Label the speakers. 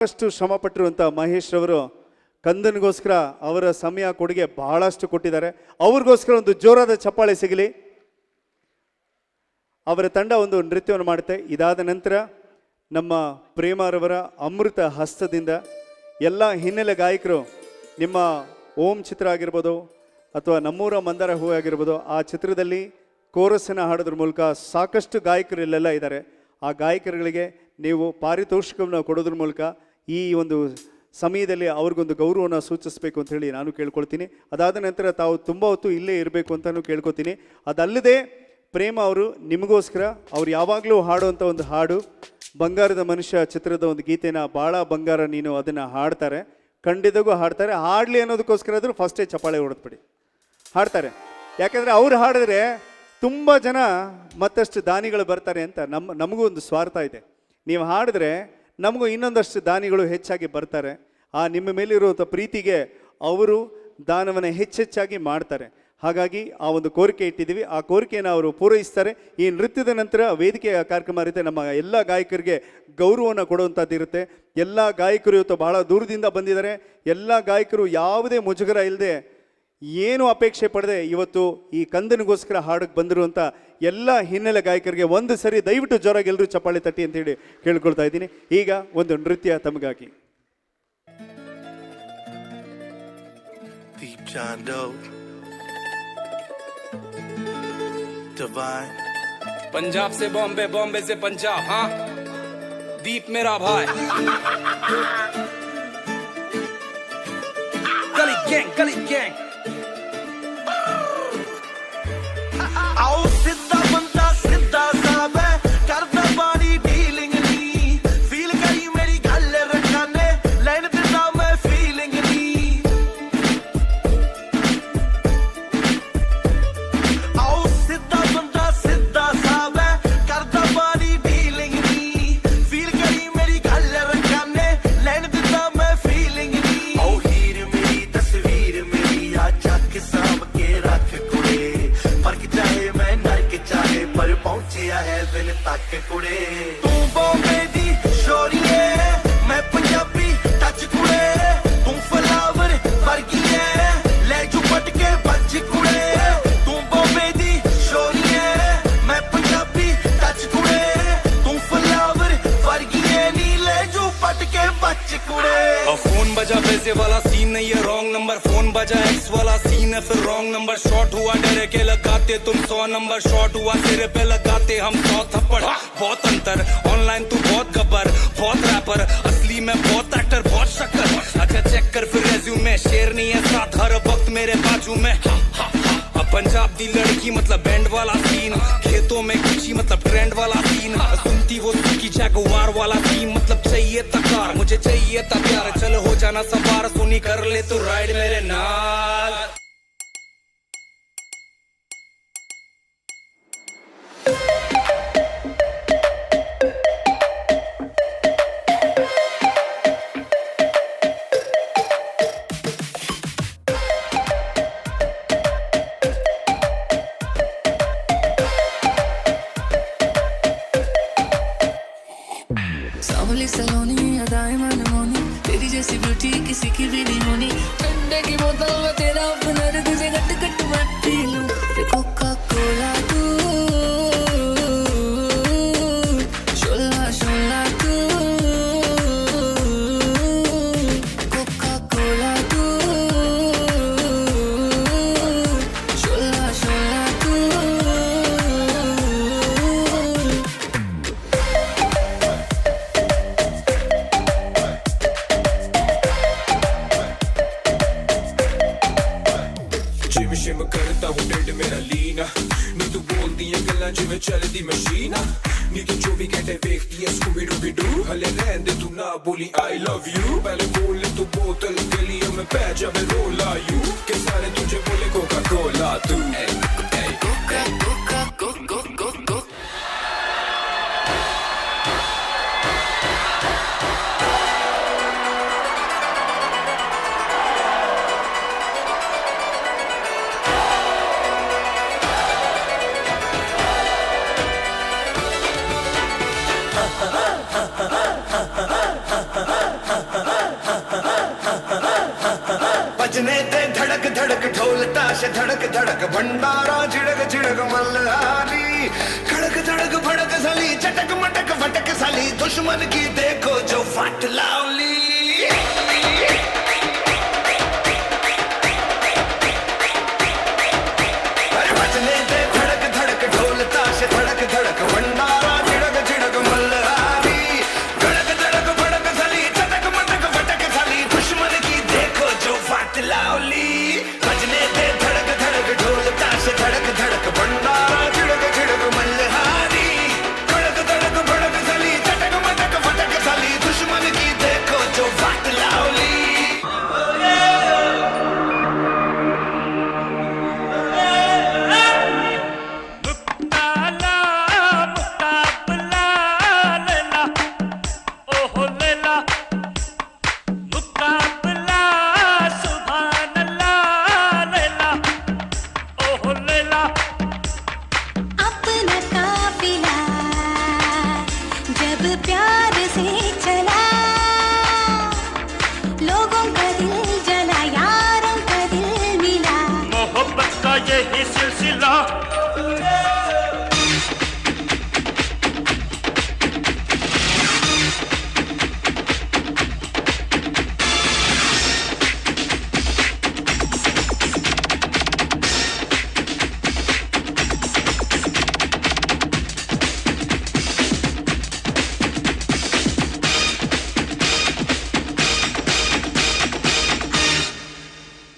Speaker 1: ಸಾಕಷ್ಟು ಶ್ರಮ ಪಟ್ಟಿರುವಂಥ ಮಹೇಶ್ ರವರು ಕಂದನಿಗೋಸ್ಕರ ಅವರ ಸಮಯ ಕೊಡುಗೆ ಬಹಳಷ್ಟು ಕೊಟ್ಟಿದ್ದಾರೆ. ಅವ್ರಿಗೋಸ್ಕರ ಒಂದು ಜೋರಾದ ಚಪ್ಪಾಳೆ ಸಿಗಲಿ. ಅವರ ತಂಡ ಒಂದು ನೃತ್ಯವನ್ನು ಮಾಡುತ್ತೆ. ಇದಾದ ನಂತರ ನಮ್ಮ ಪ್ರೇಮರವರ ಅಮೃತ ಹಸ್ತದಿಂದ ಎಲ್ಲ ಹಿನ್ನೆಲೆ ಗಾಯಕರು ನಿಮ್ಮ ಓಂ ಚಿತ್ರ ಆಗಿರ್ಬೋದು ಅಥವಾ ನಮ್ಮೂರ ಮಂದಾರ ಹೂ ಆಗಿರ್ಬೋದು ಆ ಚಿತ್ರದಲ್ಲಿ ಕೋರಸನ್ನು ಹಾಡೋದ್ರ ಮೂಲಕ ಸಾಕಷ್ಟು ಗಾಯಕರು ಇಲ್ಲೆಲ್ಲ ಇದ್ದಾರೆ. ಆ ಗಾಯಕರುಗಳಿಗೆ ನೀವು ಪಾರಿತೋಷಿಕವನ್ನು ಕೊಡೋದ್ರ ಮೂಲಕ ಈ ಒಂದು ಸಮಯದಲ್ಲಿ ಅವ್ರಿಗೊಂದು ಗೌರವನ ಸೂಚಿಸಬೇಕು ಅಂತ ಹೇಳಿ ನಾನು ಕೇಳ್ಕೊಳ್ತೀನಿ. ಅದಾದ ನಂತರ ತಾವು ತುಂಬ ಹೊತ್ತು ಇಲ್ಲೇ ಇರಬೇಕು ಅಂತಲೂ ಕೇಳ್ಕೊತೀನಿ. ಅದಲ್ಲದೆ ಪ್ರೇಮ ಅವರು ನಿಮಗೋಸ್ಕರ ಅವ್ರು ಯಾವಾಗಲೂ ಹಾಡುವಂಥ ಒಂದು ಹಾಡು, ಬಂಗಾರದ ಮನುಷ್ಯ ಚಿತ್ರದ ಒಂದು ಗೀತೆನ ಭಾಳ ಬಂಗಾರ ನೀನು ಅದನ್ನು ಹಾಡ್ತಾರೆ. ಖಂಡಿತಗೂ ಹಾಡ್ತಾರೆ. ಹಾಡಲಿ ಅನ್ನೋದಕ್ಕೋಸ್ಕರ ಆದರೂ ಫಸ್ಟೇ ಚಪ್ಪಾಳೆ ಹೊಡೆದ್ಬಿಡಿ. ಹಾಡ್ತಾರೆ. ಯಾಕಂದರೆ ಅವ್ರು ಹಾಡಿದ್ರೆ ತುಂಬ ಜನ ಮತ್ತಷ್ಟು ದಾನಿಗಳು ಬರ್ತಾರೆ ಅಂತ ನಮ್ಮ ನಮಗೂ ಒಂದು ಸ್ವಾರ್ಥ ಇದೆ. ನೀವು ಹಾಡಿದ್ರೆ ನಮಗೂ ಇನ್ನೊಂದಷ್ಟು ದಾನಿಗಳು ಹೆಚ್ಚಾಗಿ ಬರ್ತಾರೆ. ಆ ನಿಮ್ಮ ಮೇಲಿರುವಂಥ ಪ್ರೀತಿಗೆ ಅವರು ದಾನವನ್ನು ಹೆಚ್ಚೆಚ್ಚಾಗಿ ಮಾಡ್ತಾರೆ. ಹಾಗಾಗಿ ಆ ಒಂದು ಕೋರಿಕೆ ಇಟ್ಟಿದ್ದೀವಿ. ಆ ಕೋರಿಕೆಯನ್ನು ಅವರು ಪೂರೈಸ್ತಾರೆ. ಈ ನೃತ್ಯದ ನಂತರ ವೇದಿಕೆಯ ಕಾರ್ಯಕ್ರಮ ಇರುತ್ತೆ. ನಮ್ಮ ಎಲ್ಲ ಗಾಯಕರಿಗೆ ಗೌರವವನ್ನು ಕೊಡುವಂಥದ್ದು ಇರುತ್ತೆ. ಎಲ್ಲ ಗಾಯಕರು ಇವತ್ತು ಬಹಳ ದೂರದಿಂದ ಬಂದಿದ್ದಾರೆ. ಎಲ್ಲ ಗಾಯಕರು ಯಾವುದೇ ಮುಜುಗರ ಇಲ್ಲದೆ ಏನು ಅಪೇಕ್ಷೆ ಪಡದೆ ಇವತ್ತು ಈ ಕಂದನಿಗೋಸ್ಕರ ಹಾಡಕ್ಕೆ ಬಂದಿರುವಂಥ ಎಲ್ಲ ಹಿನ್ನೆಲೆ ಗಾಯಕರಿಗೆ ಒಂದು ಸರಿ ದಯವಿಟ್ಟು ಜೋರಾಗಿ ಎಲ್ಲರೂ ಚಪ್ಪಾಳೆ ತಟ್ಟಿ ಅಂತೇಳಿ ಕೇಳ್ಕೊಳ್ತಾ ಇದ್ದೀನಿ ಈಗ ಒಂದು ನೃತ್ಯ ತಮಗಾಗಿ
Speaker 2: Deep John Doe. Divine.
Speaker 3: Punjab से बॉम्बे बॉम्बे से पंजाब हाँ दीप मेरा भाई गली गैंग गली गैंग Oh. फ़ोन बजा, पैसे वाला सीन नहीं है रॉन्ग नंबर फ़ोन बजा एक्स वाला सीन है, फिर रॉन्ग नंबर शॉट हुआ, डरे के लगाते, तुम सौ नंबर शॉट हुआ तेरे पे लगाते, हम सौ थप्पड़. बहुत अंतर ऑनलाइन तू बहुत गब्बर, बहुत रैपर असली में बहुत एक्टर बहुत शक्कर. अच्छा चेक कर फिर रेज्यूमे शेर नहीं है साथ, हर वक्त मेरे बाजू में. पंजाब दी लड़की मतलब बैंड वाला सीन खेतों में कुची मतलब ट्रेंड वाला सीन सुनती वो की जैगुआर वाला सीन चाहिए तकार मुझे चाहिए था प्यार। चल हो जाना सवार, सुनी कर ले तू राइड मेरे नाल।
Speaker 4: సిక్కి విని ముని. పెండకి మొదల్లో తెరవుతున్నారు जिम करता हूँ डेड मेरा लीना नहीं तू बोलती है गल्ला जिम चलती मशीन नहीं तू
Speaker 5: जो भी कहते देखती है स्कूबी डूबी डू हले रहन दे तू ना बोली आई लव यू पहले बोल ले तू बोतल गली में पै जा मैं रोल आयू के सारे तुझे बोले कोका कोला तू
Speaker 2: खड़क भंडारा झिड़क झिड़क मल्हारी। खड़क धड़क भड़क सली, चटक मटक फटक सली। दुश्मन की देखो जो फट लावली।